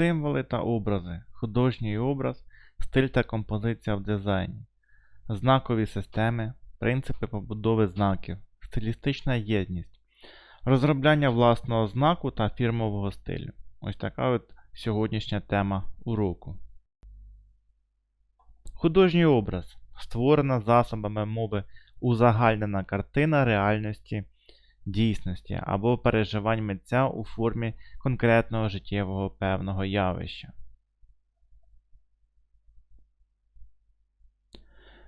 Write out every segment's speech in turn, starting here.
Символи та образи, художній образ, стиль та композиція в дизайні, знакові системи, принципи побудови знаків, стилістична єдність, розробляння власного знаку та фірмового стилю. Ось така от сьогоднішня тема уроку. Художній образ створена засобами мови узагальнена картина реальності дійсності або переживань митця у формі конкретного життєвого певного явища.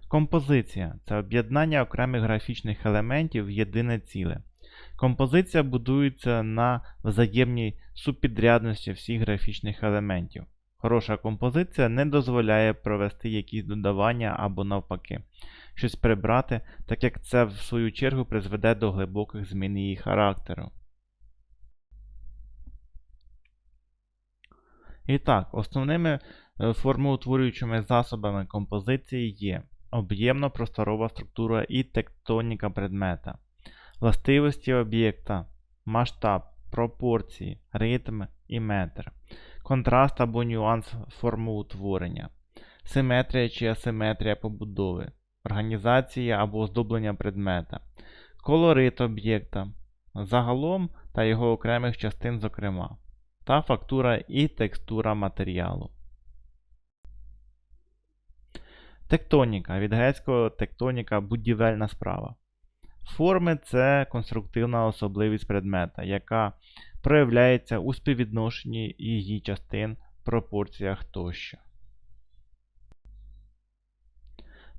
Композиція це об'єднання окремих графічних елементів в єдине ціле. Композиція будується на взаємній супідрядності всіх графічних елементів. Хороша композиція не дозволяє провести якісь додавання або навпаки, щось прибрати, так як це в свою чергу призведе до глибоких змін її характеру. І так, основними е, формоутворюючими засобами композиції є об'ємно-просторова структура і тектоніка предмета, властивості об'єкта, масштаб, пропорції, ритм і метр, контраст або нюанс формоутворення, симетрія чи асиметрія побудови, організація або оздоблення предмета, колорит об'єкта, загалом та його окремих частин зокрема, та фактура і текстура матеріалу. Тектоніка від грецького тектоніка будівельна справа. Форми це конструктивна особливість предмета, яка проявляється у співвідношенні її частин, пропорціях тощо.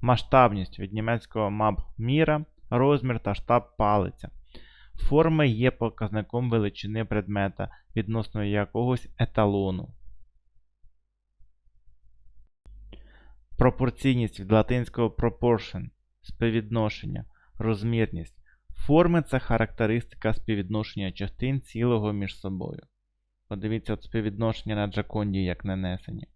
Масштабність від німецького маб міра, розмір та штаб палиця. Форми є показником величини предмета відносно якогось еталону. Пропорційність від латинського proportion співвідношення, розмірність. Форми це характеристика співвідношення частин цілого між собою. Подивіться от співвідношення на Джаконді як нанесені.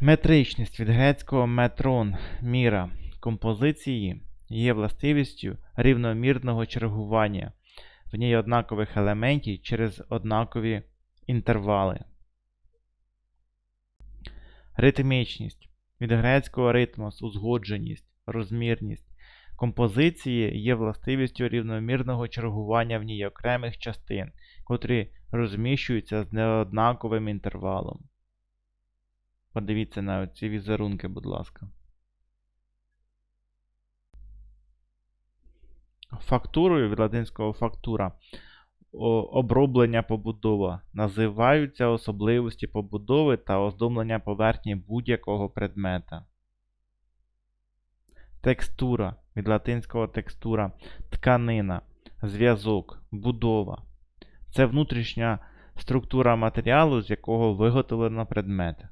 Метричність від грецького метрон міра композиції є властивістю рівномірного чергування в ній однакових елементів через однакові інтервали. Ритмічність від грецького ритмос узгодженість, розмірність. Композиції є властивістю рівномірного чергування в ній окремих частин, котрі розміщуються з неоднаковим інтервалом. Подивіться на ці візерунки, будь ласка. Фактурою від латинського фактура оброблення побудова називаються особливості побудови та оздоблення поверхні будь-якого предмета. Текстура від латинського текстура тканина, зв'язок, будова. Це внутрішня структура матеріалу, з якого виготовлено предмет.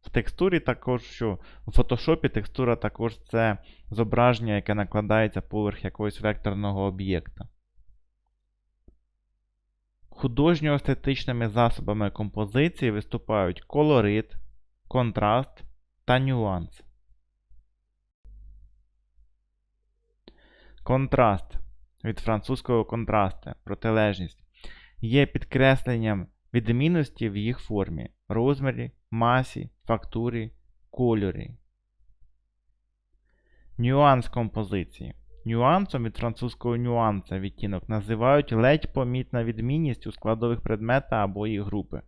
В текстурі також що у фотошопі текстура також це зображення, яке накладається поверх якогось векторного об'єкта. Художньо-естетичними засобами композиції виступають колорит, контраст та нюанс. Контраст від французького контрасте протилежність є підкресленням відмінності в їх формі, розмірі, масі, фактурі, кольорі. Нюанс композиції. Нюансом від французького нюанса відтінок називають ледь помітна відмінність у складових предмета або їх групи.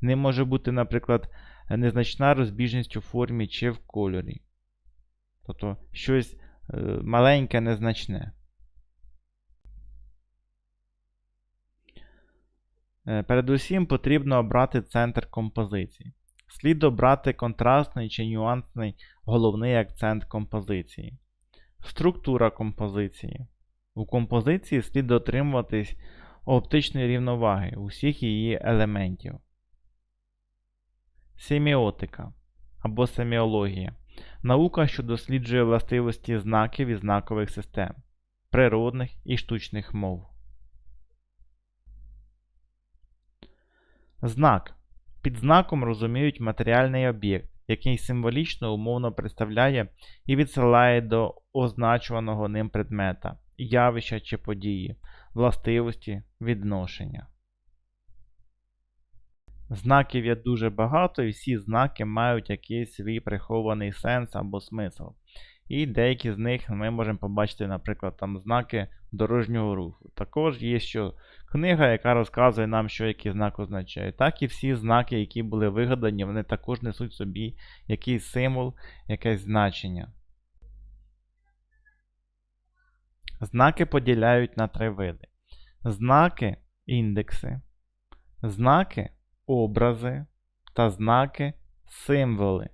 Ним може бути, наприклад, незначна розбіжність у формі чи в кольорі. Тобто щось е, маленьке, незначне. Е, передусім потрібно обрати центр композиції. Слід обрати контрастний чи нюансний головний акцент композиції. Структура композиції. У композиції слід дотримуватись оптичної рівноваги усіх її елементів. Семіотика або семіологія. Наука, що досліджує властивості знаків і знакових систем, природних і штучних мов. Знак. Під знаком розуміють матеріальний об'єкт, який символічно умовно представляє і відсилає до означуваного ним предмета, явища чи події, властивості, відношення. Знаків є дуже багато, і всі знаки мають якийсь свій прихований сенс або смисл. І деякі з них ми можемо побачити, наприклад, там знаки дорожнього руху. Також є що книга, яка розказує нам, що який знак означає. Так і всі знаки, які були вигадані, вони також несуть собі якийсь символ, якесь значення. Знаки поділяють на три види: знаки індекси, знаки образи та знаки символи.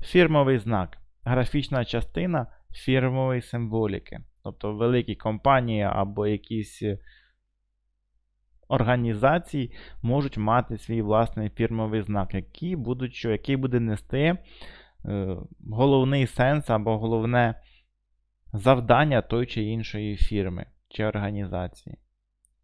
Фірмовий знак графічна частина фірмової символіки. Тобто великі компанії або якісь е, організації можуть мати свій власний фірмовий знак, який, будуть, що, який буде нести е, головний сенс або головне завдання той чи іншої фірми чи організації.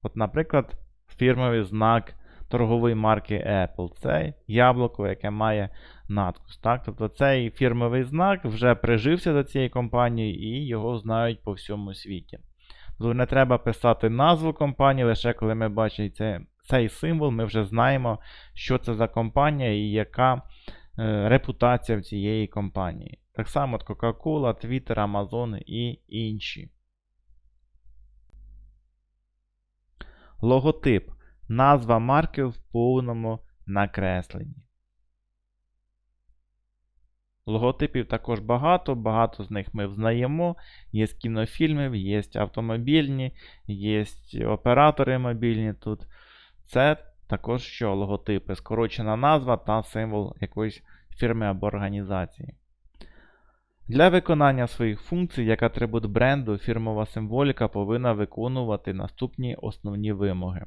От, наприклад, фірмовий знак торгової марки Apple це яблуко, яке має надкус. Так? Тобто цей фірмовий знак вже прижився до цієї компанії і його знають по всьому світі. Тобто не треба писати назву компанії, лише коли ми бачимо цей, цей символ, ми вже знаємо, що це за компанія і яка е, репутація в цієї компанії. Так само Coca-Cola, Twitter, Amazon і інші. Логотип. Назва марки в повному накресленні. Логотипів також багато, багато з них ми взнаємо. Є кінофільмів, є автомобільні, є оператори мобільні тут. Це також що логотипи, скорочена назва та символ якоїсь фірми або організації. Для виконання своїх функцій, як атрибут бренду, фірмова символіка повинна виконувати наступні основні вимоги.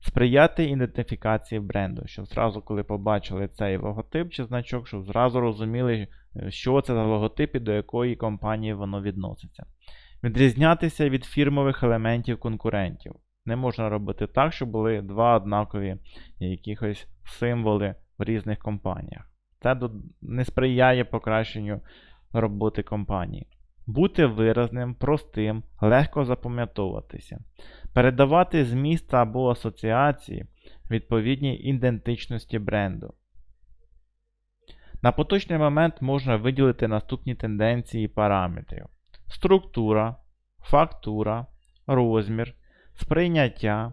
Сприяти ідентифікації бренду, щоб зразу, коли побачили цей логотип чи значок, щоб зразу розуміли, е, що це за логотип і до якої компанії воно відноситься. Відрізнятися від фірмових елементів конкурентів. Не можна робити так, щоб були два однакові якихось символи в різних компаніях. Це не сприяє покращенню роботи компанії. Бути виразним, простим, легко запам'ятовуватися. Передавати зміст або асоціації відповідній ідентичності бренду. На поточний момент можна виділити наступні тенденції параметрів: структура, фактура, розмір, сприйняття,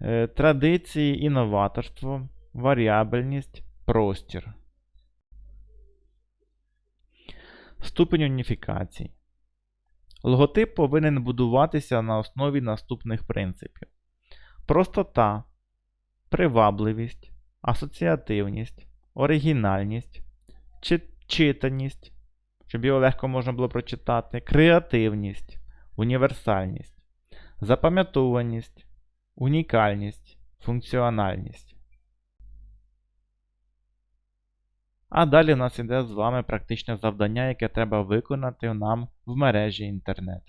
е, традиції і новаторство, варіабельність, простір. Ступень уніфікації. Логотип повинен будуватися на основі наступних принципів: простота, привабливість, асоціативність, оригінальність, читаність, щоб його легко можна було прочитати, креативність, універсальність, запам'ятованість, унікальність, функціональність. А далі у нас іде з вами практичне завдання, яке треба виконати нам в мережі інтернет.